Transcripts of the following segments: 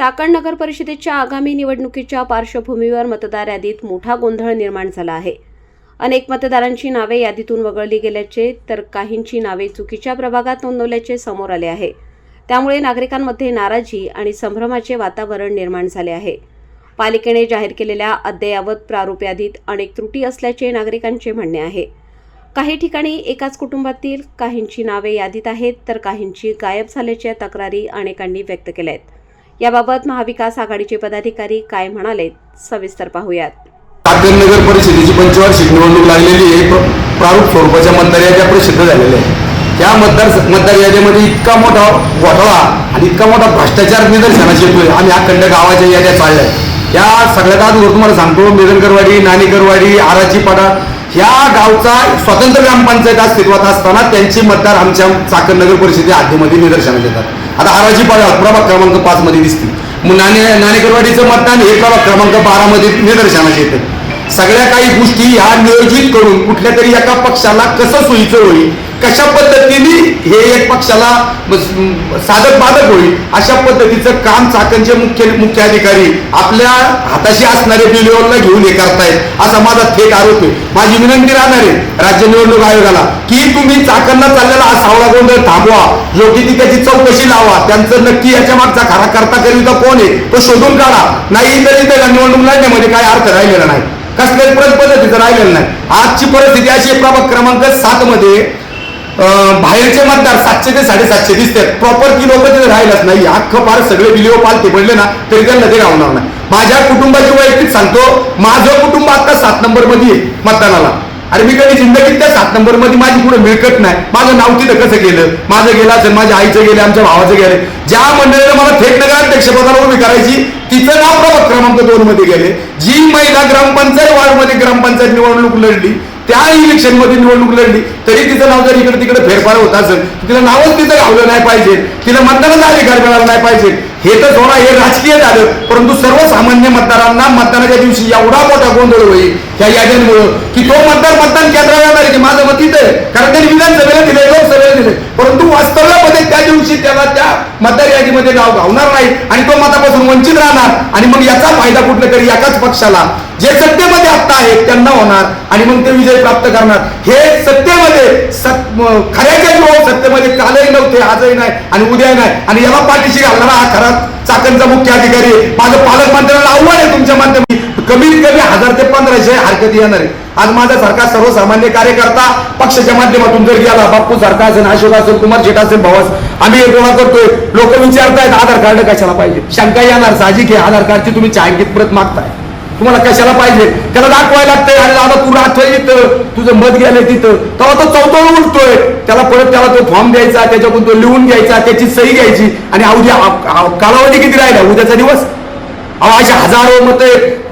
चाकण नगर परिषदेच्या आगामी निवडणुकीच्या पार्श्वभूमीवर मतदार यादीत मोठा गोंधळ निर्माण झाला आहे. अनेक मतदारांची नावे यादीतून वगळली गेल्याचे तर काहींची नावे चुकीच्या प्रभागात नोंदवल्याचे समोर आले आहे. त्यामुळे नागरिकांमध्ये नाराजी आणि संभ्रमाचे वातावरण निर्माण झाले आहे. पालिकेने जाहीर केलेल्या अद्ययावत प्रारूप यादीत अनेक त्रुटी असल्याचे नागरिकांचे म्हणणे आहे. काही ठिकाणी एकाच कुटुंबातील काहींची नावे यादीत आहेत तर काहींची गायब झाल्याच्या तक्रारी अनेकांनी व्यक्त केल्या आहेत याबाबत महाविकास आघाडीचे पदाधिकारी काय म्हणाले सविस्तर पाहूयात. काकण नगर परिषदेची पंचवार्षिक निवडणूक लागलेली आहे. प्रारूप स्वरूपाच्या मतदार याद्या प्रसिद्ध झालेल्या आहे. त्या मतदार मतदार याद्यामध्ये इतका मोठा घोटाळा आणि इतका मोठा भ्रष्टाचार निदर्शनास येतोय. आम्ही अखंड गावाच्या याद्या चालल्या या सगळ्यात अगोदर तुम्हाला सांगतो मेदनकरवाडी नाणेकरवाडी आराची पाडा ह्या गावचा स्वतंत्र ग्रामपंचायत अस्तित्वात असताना त्यांचे मतदार आमच्या चाकण नगर परिषदे हद्दीमध्ये निदर्शनास येतात. आता आराची पाडा प्रभाग क्रमांक पाच मध्ये दिसते. मग नाणे नाणेकरवाडीचं मतदान हे प्रभाग क्रमांक बारा मध्ये निदर्शनास येतं. सगळ्या काही गोष्टी ह्या नियोजित करून कुठल्या तरी एका पक्षाला कसं सोयीचं होईल कशा पद्धतीने हे एक पक्षाला साधक बाधक होईल? अशा पद्धतीचं काम चाकणचे मुख्य मुख्य अधिकारी आपल्या हाताशी असणारे बिलेवरला घेऊन हे करतायत असा माझा थेट आरोप आहे. माझी विनंती राहणार आहे राज्य निवडणूक आयोगाला की तुम्ही चाकणला चाललेला हा सावळा गोंधळ थांबवा. योग्य ती त्याची चौकशी लावा. त्यांचं नक्की याच्या मागचा खरा करता करिता कोण आहे तो शोधून काढा. नाही तरी त्याला निवडणूक लढण्यामध्ये काय अर्थ राहिलेला नाही. कसल्याच परत पद्धतीचं राहिलेलं नाही. आजची परिस्थिती अशी प्रभाग क्रमांक सात मध्ये बाहेरचे मतदार सातशे ते साडेसातशे दिसतात. प्रॉपर ती लोक तिथे राहिलंच नाही. अख्खं फार सगळे व्हिडिओ पालते पडले ना तरी त्यांना ते गावणार नाही. माझ्या कुटुंबाची वैयक्तिक सांगतो माझं कुटुंब आता सात नंबरमध्ये आहे मतदानाला. अरे मी कधी जिंदगीत त्या सात नंबरमध्ये माझी पुढे मिळकत नाही. माझं नाव तिथं कसं गेलं? माझं गेलं असेल माझ्या आईचं गेलं आमच्या भावाचं गेलं. ज्या मंडळीनं मला थेट नगराध्यक्ष पदाला उभी करायची तिचं नाव प्रभाग क्रमांक दोन मध्ये गेले. जी महिला ग्रामपंचायत वार्डमध्ये ग्रामपंचायत निवडणूक लढली त्या इलेक्शनमध्ये निवडणूक लढली तरी तिचं नाव जर इकडे तिकडे फेरफार होत असेल तिला नावच तिथं गावलं नाही पाहिजे तिला मतदानाचा अधिकार मिळाला नाही पाहिजे. हे तर थोडा हे राजकीय झालं परंतु सर्वसामान्य मतदारांना मतदानाच्या दिवशी एवढा मोठा गोंधळ होईल त्या याद्यांमुळं की तो मतदार मतदान केंद्रावर येणार आहे की माझं मत तिथं आहे. कारण त्यांनी विधानसभेला दिले लोकसभेला दिले परंतु वास्तव्यामध्ये त्या दिवशी त्याला त्या मतदार यादीमध्ये नाव घावणार नाही आणि तो मतापासून वंचित राहणार. आणि मग याचा फायदा कुठलं तरी एकाच पक्षाला. जे सत्तेमध्ये आहेत त्यांना होणार आणि मग ते विजय प्राप्त करणार. हे सत्तेमध्ये सत म- खऱ्याच्या जीवावर सत्तेमध्ये कालही नव्हते आजही नाही आणि उद्या नाही. आणि याला पाठीशी घालणारा हा खरा चाकणचा मुख्य अधिकारी आहे. माझं पालकमंत्र्यांना आव्हान आहे तुमच्या माध्यमात कमीत कमी हजार ते पंधराशे हरकत येणार आहे आज माझ्यासारखा सर्वसामान्य कार्यकर्ता पक्षाच्या माध्यमातून जर गेला बाप्पू सारखा असेल अशोक असेल कुमार शेट असेल भावास आम्ही हे गोळा करतोय. लोक विचारतायत आधार कार्ड कशाला पाहिजे? शंका येणार साहजिक आहे आधार कार्डची तुम्ही छायांकित प्रत मागताय. तुम्हाला कशाला पाहिजे? त्याला दाखवायला लागतंय अरे दादा तू राहतोय इथं तुझं मत गेलंय तिथं. तेव्हा तो चौथा उलटोय त्याला परत त्याला तो फॉर्म द्यायचा त्याच्याकडून तो लिहून घ्यायचा त्याची सही घ्यायची. आणि अवधी कालावधी किती राहिला? उद्याचा दिवस? अहो अशा हजारो मत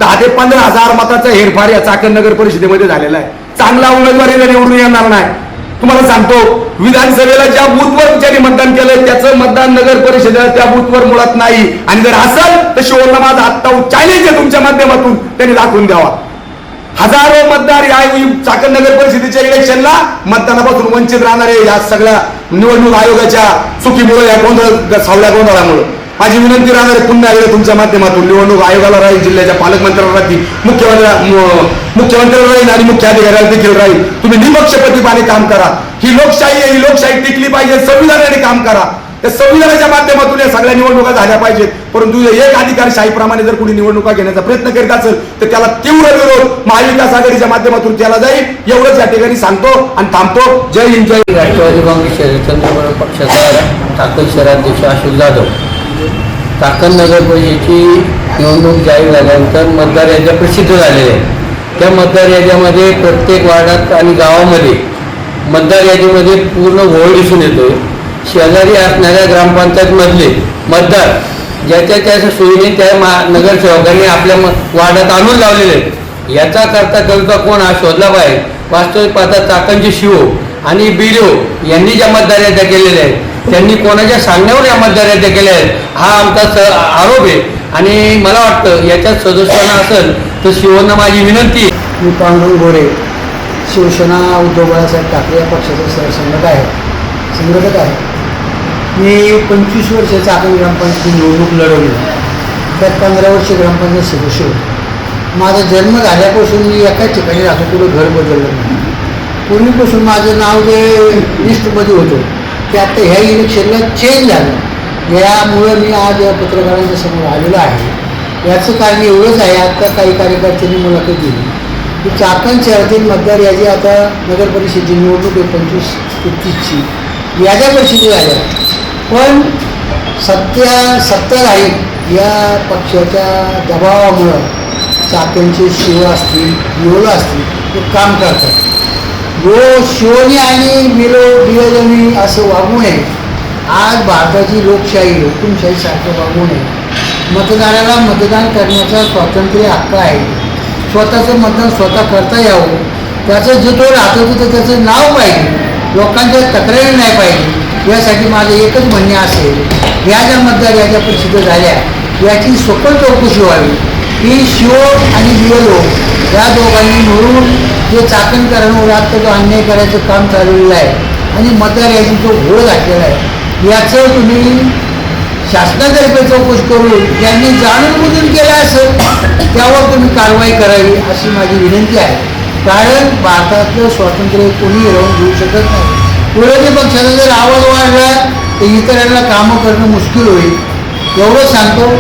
दहा ते पंधरा हजार मताचा हेरफार या चाकण नगर परिषदेमध्ये झालेला आहे. चांगला उमेदवारीला निवडून येणार नाही. तुम्हाला सांगतो विधानसभेला ज्या बूथवर ज्यांनी मतदान केलं त्याचं मतदान नगर परिषदेला त्या बूथवर मुळात नाही. आणि जर असेल तर शिवला माझा आत्ता चॅलेंज आहे तुमच्या माध्यमातून त्यांनी दाखवून द्यावा. हजारो मतदार या चाकण नगर परिषदेच्या इलेक्शनला मतदानापासून वंचित राहणारे या सगळ्या निवडणूक आयोगाच्या चुकीमुळे या गोंधळ सावल्या गोंधळामुळे. माझी विनंती राहणार आहे पुन्हा एकदा तुमच्या माध्यमातून निवडणूक आयोगाला राहील जिल्ह्याच्या पालकमंत्र्याला राहतील मुख्यमंत्र्या मुख्यमंत्र्याला राहील आणि मुख्याधिकाऱ्याला देखील राहील. तुम्ही निपक्षपतीपणे काम करा. ही लोकशाही आहे ही लोकशाही टिकली पाहिजे संविधानाने काम करा. त्या संविधानाच्या माध्यमातून या सगळ्या निवडणुका झाल्या पाहिजेत. परंतु एक अधिकारशाहीप्रमाणे जर कोणी निवडणुका घेण्याचा प्रयत्न करीत असेल तर त्याला तीव्र विरोध महाविकास आघाडीच्या माध्यमातून त्याला जाईल. एवढंच या ठिकाणी सांगतो आणि थांबतो. जय हिंद जय राष्ट्रवादी काँग्रेस चंद्रपूर पक्षाचा चाकण शहराध्यक्ष अशोक जाधव. चाकण नगर परिषदेची निवडणूक जाहीर झाल्यानंतर मतदार याद्या प्रसिद्ध झालेल्या आहेत. त्या मतदार याद्यामध्ये प्रत्येक वार्डात आणि गावामध्ये मतदार यादीमध्ये पूर्ण घोळ दिसून येतो शेजारी असणाऱ्या ग्रामपंचायतमधले मतदार ज्याच्या त्या सोयीने त्या मा नगरसेवकांनी आपल्या म वार्डात आणून लावलेले आहेत. याचा करता कविता कोण हा शोधला पाहिजे? वास्तविक पाहता चाकणचे शिव आणि बीडीओ यांनी ज्या मतदार याद्या केलेल्या आहेत त्यांनी कोणाच्या सांगण्यावर या मतदाराच्या केल्या आहेत? हा आमचा स आरोप आहे. आणि मला वाटतं याच्यात सदस्यांना असेल तर शिवना माझी विनंती मी पांडुरंग गोरे शिवसेना उद्धव बाळासाहेब ठाकरे या पक्षाचे सरसंघक आहे संघटक आहे मी पंचवीस वर्षाचा चाकण ग्रामपंचायती निवडणूक लढवली. त्यात पंधरा वर्ष ग्रामपंचायत सदस्य होतो. माझा जन्म झाल्यापासून मी एकाच ठिकाणी राहतो कुठं घर बदललं नाही. पूर्वीपासून माझं नाव जे लिस्टमध्ये होतं ते आता ह्या इलेक्शनला चेंज झालं. यामुळं मी आज या पत्रकारांच्या समोर आलेलो आहे. याचं कारण एवढंच आहे आता काही कार्यकर्त्यांनी मुलाखत दिली. की चाकण शहरातील मतदार यादी आता नगर परिषदेची निवडणूक आहे पंचवीस ते याद्या परिषदे झाल्या पण सत्या सत्ताधारी या पक्षाच्या दबावामुळं चाकणचे शिव असतील निवडं असतील ते काम करतात. जो शिवनी आणि मिलो बियोजनी असं वागू नये. आज भारताची लोकशाही हुकुमशाहीसारखं वागू नये. मतदाराला मतदान करण्याचा स्वातंत्र्य हक्क आहे. स्वतःचं मतदान स्वतः करता यावं. त्याचं जो तो राहतो तर त्याचं नाव पाहिजे. लोकांच्या तक्रारी नाही पाहिजे. यासाठी माझं एकच म्हणणे असेल या ज्या मतदार याच्या प्रसिद्ध झाल्या याची सखोल चौकशी व्हावी. की शिव आणि बिएलओ या दोघांनी मिळून जे चाकणकरांवर आता जो अन्याय करायचं काम चालवलेलं आहे आणि मतदार याची जो घोळ घातलेला आहे. याचं तुम्ही शासनातर्फे चौकशी करून ज्यांनी जाणूनबुजून केलं असेल त्यावर तुम्ही कारवाई करावी अशी माझी विनंती आहे. कारण भारतातलं स्वातंत्र्य कोणी राहून घेऊ शकत नाही. विरोधी पक्षाचा जर आवाज वाढला तर इतरांना कामं करणं मुश्किल होईल. एवढं सांगतो.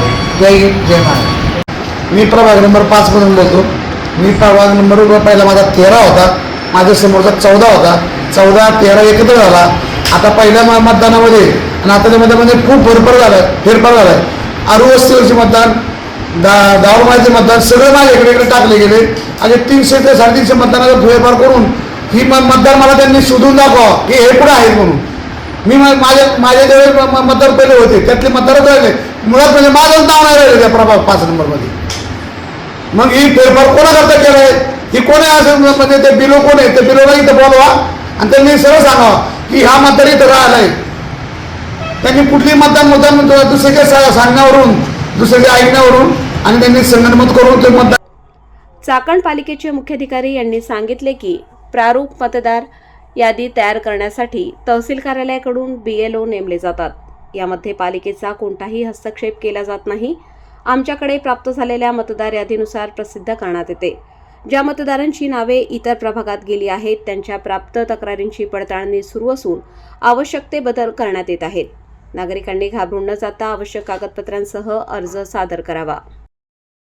जय हिंद जय महाराज मी प्रभाग नंबर पाचमधून बोलतो. मी प्रभाग नंबर पहिला माझा तेरा होता. माझ्या समोरचा चौदा होता. चौदा तेरा एकत्र झाला. आता पहिल्या म- मतदानामध्ये आणि आता त्या मतदानामध्ये खूप फेरफार झाला फेरफार झाला आहे आरू मतदान दा दावमाचे मतदान सगळे माझ्या इकडे इकडे टाकले गेले. आणि तीनशे ते साडेतीनशे मतदानाचा फेरफार करून ही म- मतदार मला त्यांनी शोधून दाखवा की हे कुठं आहेत म्हणून. मी मा- माझ्या माझ्या ज्यावेळी म- मतदार पहिले होते त्यातले मतदारच राहिले. मुळात म्हणजे माझंच नाव नाही राहिले त्या प्रभाग पाच नंबरमध्ये. मग ही फेरफार कोणाकरता केलाय? ही कोण आहे असं म्हणजे ते बिलो कोण आहे? ते बिलोला इथं बोलवा आणि त्यांनी सरळ सांगावा की हा मतदार इथं राहिलाय. त्यांनी कुठली मतदान मतदान दुसरीकडे सा- सांगण्यावरून दुसरीकडे ऐकण्यावरून आणि त्यांनी संगणमत करून ते मतदान चाकण पालिकेचे मुख्याधिकारी यांनी सांगितले की प्रारूप मतदार यादी तयार करण्यासाठी तहसील कार्यालयाकडून बीएलओ नेमले जातात. यामध्ये पालिकेचा कोणताही हस्तक्षेप केला जात नाही. आमच्याकडे प्राप्त झालेल्या मतदार यादीनुसार प्रसिद्ध करण्यात येते. ज्या मतदारांची नावे इतर प्रभागात गेली आहेत त्यांच्या प्राप्त तक्रारींची पडताळणी सुरू असून आवश्यक ते बदल करण्यात येत आहेत. नागरिकांनी घाबरून न जाता आवश्यक कागदपत्रांसह अर्ज सादर करावा.